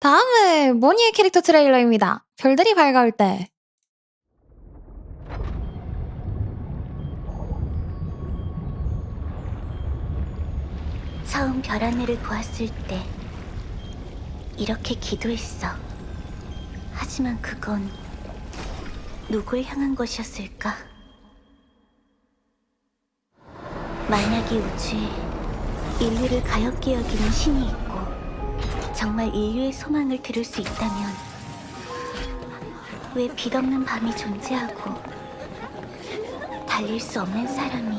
다음은 모니의 캐릭터 트레일러입니다. 별들이 밝아올 때. 처음 별 하늘을 보았을 때 이렇게 기도했어. 하지만 그건 누굴 향한 것이었을까? 만약에 우주에 인류를 가엾게 여기는 신이 있고 정말 인류의 소망을 들을 수 있다면 왜 빛없는 밤이 존재하고 달릴 수 없는 사람이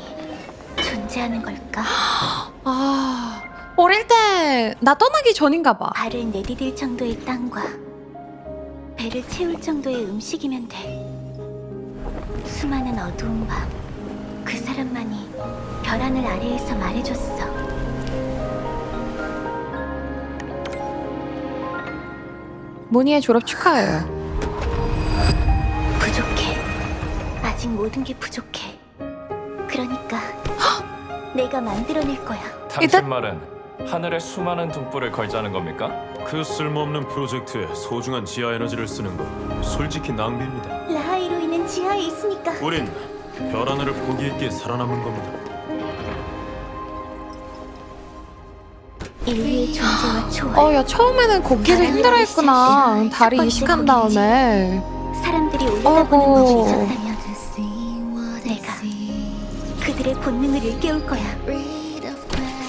존재하는 걸까? 아, 어릴 때 나 떠나기 전인가 봐. 발을 내디딜 정도의 땅과 배를 채울 정도의 음식이면 돼. 수많은 어두운 밤, 그 사람만이 별 하늘 아래에서 말해줬어. 모니의 졸업 축하해요. 부족해. 아직 모든 게 부족해. 그러니까 내가 만들어낼 거야. 당신 말은 하늘에 수많은 등불을 걸자는 겁니까? 그 쓸모없는 프로젝트에 소중한 지하 에너지를 쓰는 건 솔직히 낭비입니다. 라하이로이는 지하에 있으니까 우린 별 하늘을 보기 있게 살아남은 겁니다. 인류의 존재와 초월. 어, 야, 처음에는 걷기를 힘들어 했구나. 다리 이식한 다음에. 사람들이 올려다보는 있었다면 내가 그들의 본능을 일깨울 거야.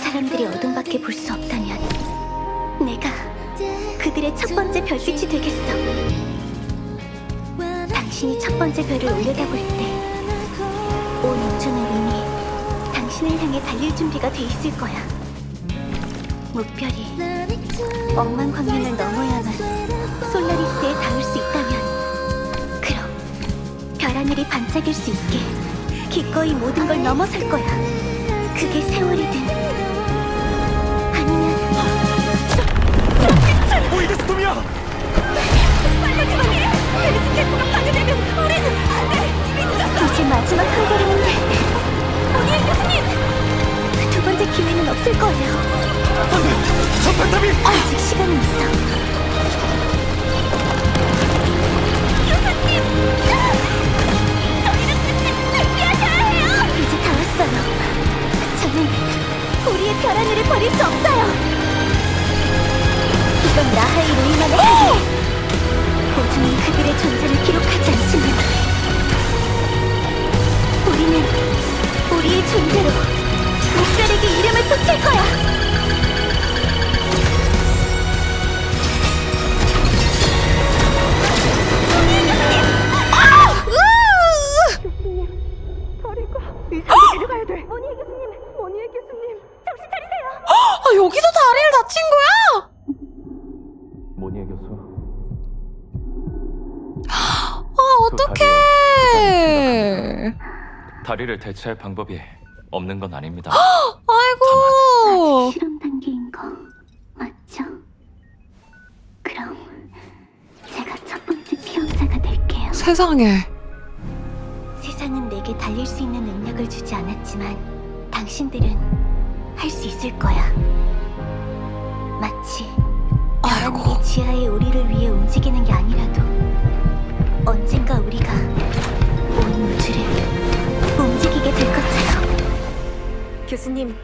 사람들이 어둠 밖에 볼 수 없다면 내가 그들의 첫 번째 별빛이 되겠어. 당신이 첫 번째 별을 올려다볼 때 온 우주는 이미 당신을 향해 달릴 준비가 돼 있을 거야. 목별이 억만 광년을 넘어야만 솔라리스에 닿을 수 있다면 그럼 별 하늘이 반짝일 수 있게 기꺼이 모든 걸 넘어설 거야. 그게 세월이든 아니면 오이드 스톰이야! 이제 마지막 한 걸음인데 오니엘 교수님! 두 번째 기회는 없을 거예요. 선발탑이! 아직 시간은 있어. 붙일 거야. 모니에 교수님, 모니에 교수님, 정신 차리세요. 아, 여기도 다리를 다친 거야? 모니에 교수. 아, 그 어떡해. 다리를 대체할 방법이 없는 건 아닙니다. 아이고. 실험 단계인 거 맞죠? 그럼 제가 첫 번째 피험자가 될게요. 세상에. 세상은 내게 달릴 수 있는 능력을 주지 않았지만 당신들은 할 수 있을 거야. 마치 아이고. 지하의 우리를 위해 움직이는 게 아니라도 교수님,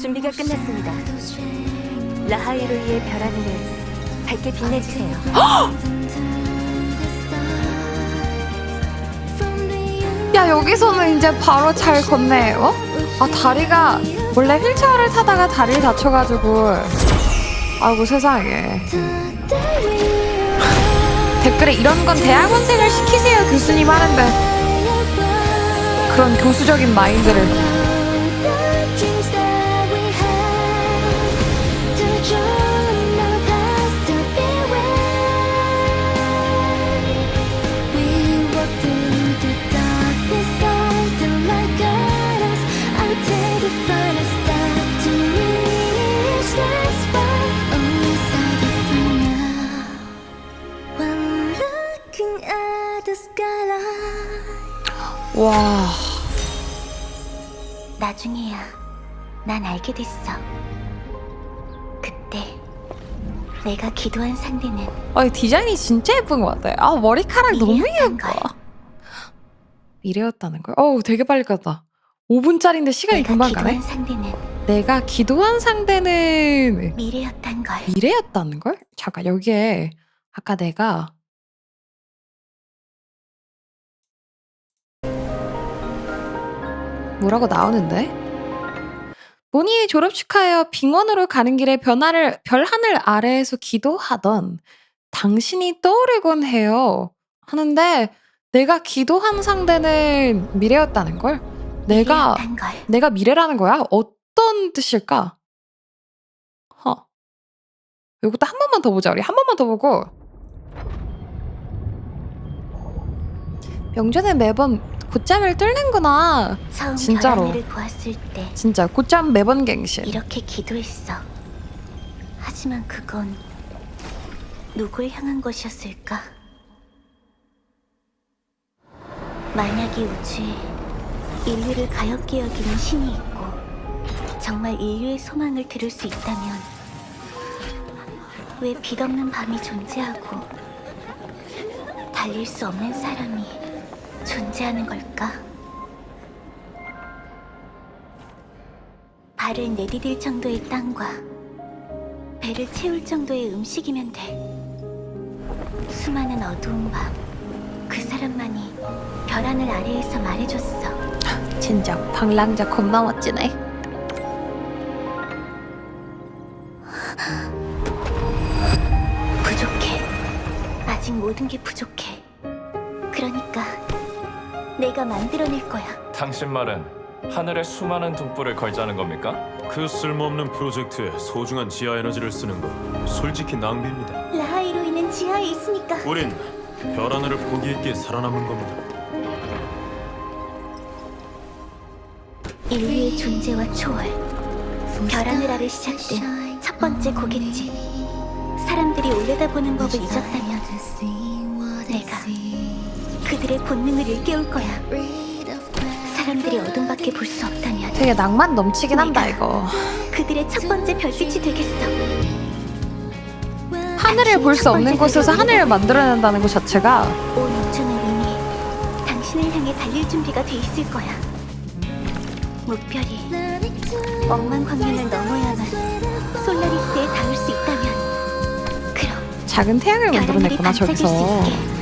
준비가 끝났습니다. 라하이로이의 별 하늘을 밝게 빛내주세요. 야, 여기서는 이제 바로 잘 걷네. 어? 아, 다리가 원래 휠체어를 타다가 다리를 다쳐가지고. 아이고, 세상에. 댓글에 이런 건 대학원생을 시키세요, 교수님 하는데. 그런 교수적인 마인드를. 알게 됐어. 그때 내가 기도한 상대는 아, 이 디자인이 진짜 예쁜 것 같아. 아, 머리카락 너무 미래였단 예뻐. 걸. 미래였다는 걸? 어우, 되게 빨리 갔다. 5분짜리인데 시간이 내가 금방 기도한 가네. 상대는 내가 기도한 상대는 미래였단 걸. 미래였다는 걸? 잠깐, 여기에 아까 내가 뭐라고 나오는데? 모니 졸업 축하해요. 빙원으로 가는 길에 변화를 별 하늘 아래에서 기도하던 당신이 떠오르곤 해요. 하는데 내가 기도한 상대는 미래였다는 걸? 내가 걸. 내가 미래라는 거야? 어떤 뜻일까? 허. 이것도 한 번만 더 보자. 우리 한 번만 더 보고. 명절에 매번 곧잠을 뚫는구나. 처음 진짜로. 보았을 때 진짜 곧잠 매번 갱신. 이렇게 기도했어. 하지만 그건 누굴 향한 것이었을까? 만약 이 우주에 인류를 가엾게 여기는 신이 있고 정말 인류의 소망을 들을 수 있다면 왜 빛없는 밤이 존재하고 달릴 수 없는 사람이 존재하는 걸까? 발을 내디딜 정도의 땅과 배를 채울 정도의 음식이면 돼. 수많은 어두운 밤, 그 사람만이 별 하늘 아래에서 말해줬어. 진짜 방랑자 겁나 멋지네. 부족해. 아직 모든 게 부족해. 그러니까 내가 만들어낼 거야. 당신 말은 하늘에 수많은 등불을 걸자는 겁니까? 그 쓸모없는 프로젝트에 소중한 지하 에너지를 쓰는 건 솔직히 낭비입니다. 라하이로이는 지하에 있으니까 우린 별 하늘을 보기 있게 살아남은 겁니다. 인류의 존재와 초월, 별 하늘 아래 시작된 첫 번째 고갯집. 사람들이 올려다보는 법을 잊었다면 내가 그들의 본능을 일깨울 거야. 사람들이 어둠밖에 볼 수 없다면 되게 낭만 넘치긴 한다 이거. 그들의 첫 번째 별빛이 되겠어. 하늘을 볼 수 없는 곳에서 하늘을 만들어낸다는 것 자체가 온 우주는 이미 당신을 향해 달릴 준비가 돼 있을 거야. 무별이 억만 광년을 넘어야만 솔라리스에 닿을 수 있다면 그럼 작은 태양을 별하늘이 만들어냈구나 반짝일 수 저기서. 있게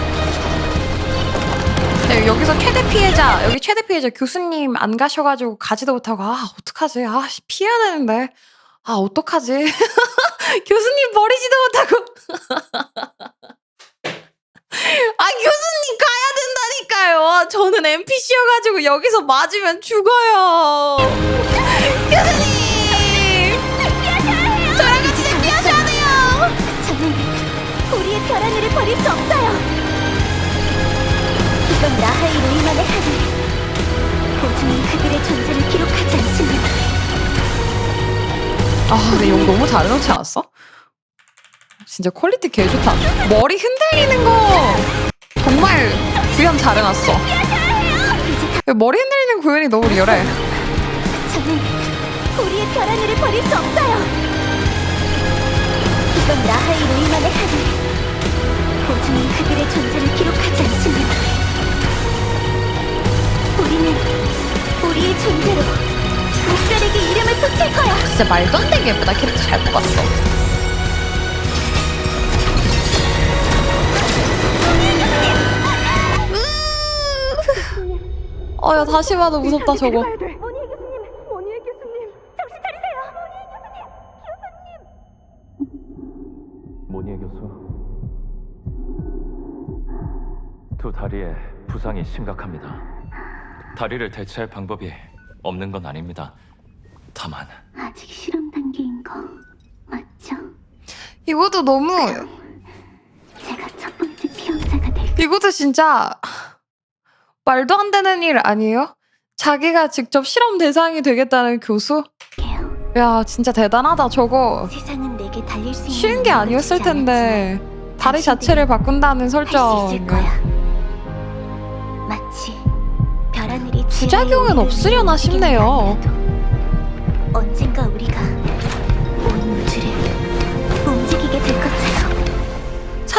네, 여기서 최대 피해자 여기 최대 피해자 교수님 안 가셔가지고 가지도 못하고 아 어떡하지? 아 씨, 피해야 되는데. 아 어떡하지? 교수님 버리지도 못하고. 아 교수님 가야 된다니까요. 저는 NPC여가지고 여기서 맞으면 죽어요. 교수님! 저랑 같이 대피하셔야 돼요. 저는 우리의 별 하늘을 버릴 수 없어요 이건 나하이 로 이만의 하늘 보증은 그들의 존재를 기록하지 않지만 아 근데 이거 너무 잘 해놓지 않았어? 진짜 퀄리티 개 좋다 머리 흔들리는 거 정말 구현 잘 해놨어 머리 흔들리는 구현이 너무 리얼해 저는 우리의 별 하늘을 버릴 수 없어요. 이건 나하이 로 이만의 하늘. 보증은 그들의 존재를 기록하지 우 진짜 말도 안 되게 예쁘다 캐릭터 잘 뽑았어 어야 다시 봐도 무섭다 저거 모니에 교수님, 모니에 교수님, 정신 차리세요. 모니에 교수. 두 다리에 부상이 심각합니다. 다리를 대체할 방법이 없는 건 아닙니다. 다만 아직 실험 단계인 거 맞죠? 이것도 너무 제가 첫 번째 피험자가 될 이것도 진짜 말도 안 되는 일 아니에요? 자기가 직접 실험 대상이 되겠다는 교수? 야, 진짜 대단하다, 저거. 세상은 내게 달릴 수 있는 쉬운 게 아니었을 주지 텐데. 다리 자체를 바꾼다는 할수 설정. 거야. 마치 별 하늘이 부작용은 없으려나 싶네요. 언젠가 우리가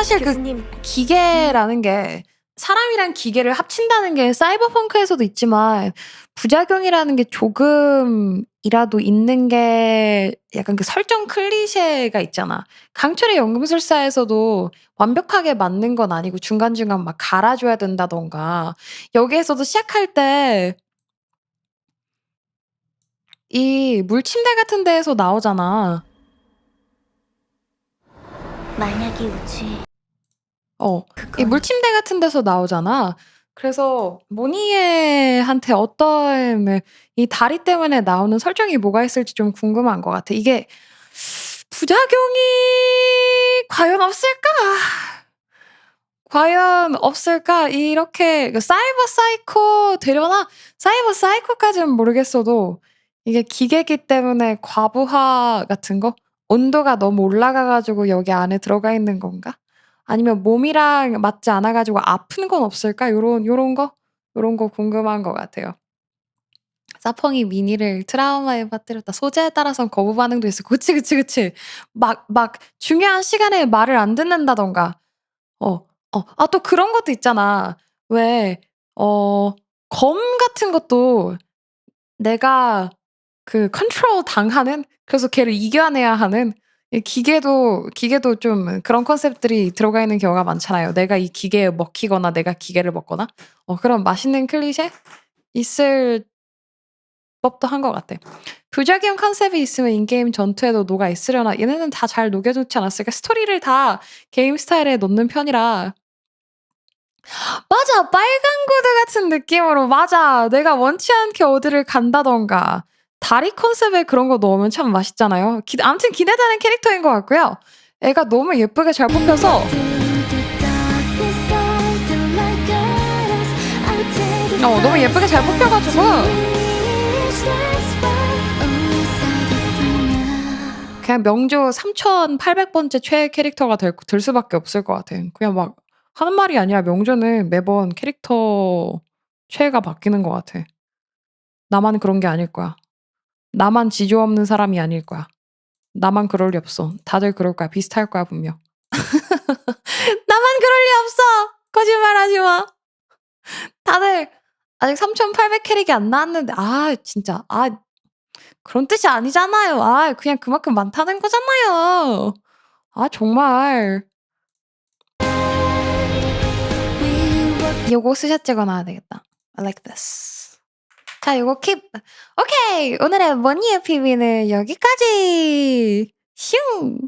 사실 그 교수님, 기계라는 게 사람이랑 기계를 합친다는 게 사이버펑크에서도 있지만 부작용이라는 게 조금이라도 있는 게 약간 그 설정 클리셰가 있잖아. 강철의 연금술사에서도 완벽하게 맞는 건 아니고 중간중간 막 갈아줘야 된다던가 여기에서도 시작할 때 이 물침대 같은 데에서 나오잖아. 만약에 우주에 어. 이 그건 물침대 같은 데서 나오잖아. 그래서 모니에한테 어떤 이 다리 때문에 나오는 설정이 뭐가 있을지 좀 궁금한 것 같아. 이게 부작용이 과연 없을까? 과연 없을까? 이렇게 그 사이버 사이코 되려나? 사이버 사이코까지는 모르겠어도 이게 기계기 때문에 과부하 같은 거? 온도가 너무 올라가가지고 여기 안에 들어가 있는 건가? 아니면 몸이랑 맞지 않아 가지고 아픈 건 없을까? 요런 요런 거? 요런 거 궁금한 것 같아요. 사펑이 미니를 트라우마에 빠뜨렸다. 소재에 따라선 거부 반응도 있어. 그치, 그치, 그치. 막, 막 중요한 시간에 말을 안 듣는다던가. 어, 어. 아, 또 그런 것도 있잖아. 왜, 어, 검 같은 것도 내가 그 컨트롤 당하는? 그래서 걔를 이겨내야 하는? 이 기계도 기계도 좀 그런 컨셉들이 들어가 있는 경우가 많잖아요. 내가 이 기계에 먹히거나 내가 기계를 먹거나? 어 그런 맛있는 클리셰? 있을 법도 한 것 같아. 부작용 컨셉이 있으면 인게임 전투에도 녹아 있으려나? 얘네는 다 잘 녹여놓지 않았을까? 스토리를 다 게임 스타일에 넣는 편이라. 맞아! 빨간 구두 같은 느낌으로. 맞아! 내가 원치 않게 어디를 간다던가 다리 컨셉에 그런 거 넣으면 참 맛있잖아요. 기, 아무튼 기대되는 캐릭터인 것 같고요. 애가 너무 예쁘게 잘 뽑혀서 어, 너무 예쁘게 잘 뽑혀가지고 그냥 명조 3,800번째 최애 캐릭터가 될, 될 수밖에 없을 것 같아. 그냥 막 하는 말이 아니라 명조는 매번 캐릭터 최애가 바뀌는 것 같아. 나만 그런 게 아닐 거야. 나만 지조 없는 사람이 아닐 거야. 나만 그럴 리 없어. 다들 그럴 거야. 비슷할 거야, 분명. 나만 그럴 리 없어! 거짓말 하지 마. 다들 아직 3,800 캐릭이 안 나왔는데, 아, 진짜, 아, 그런 뜻이 아니잖아요. 아, 그냥 그만큼 많다는 거잖아요. 아, 정말. 요거 스샷 찍어 놔야 되겠다. I like this. 자, 요거 킵. 오케이! 오늘의 머니의 PB는 여기까지! 슝!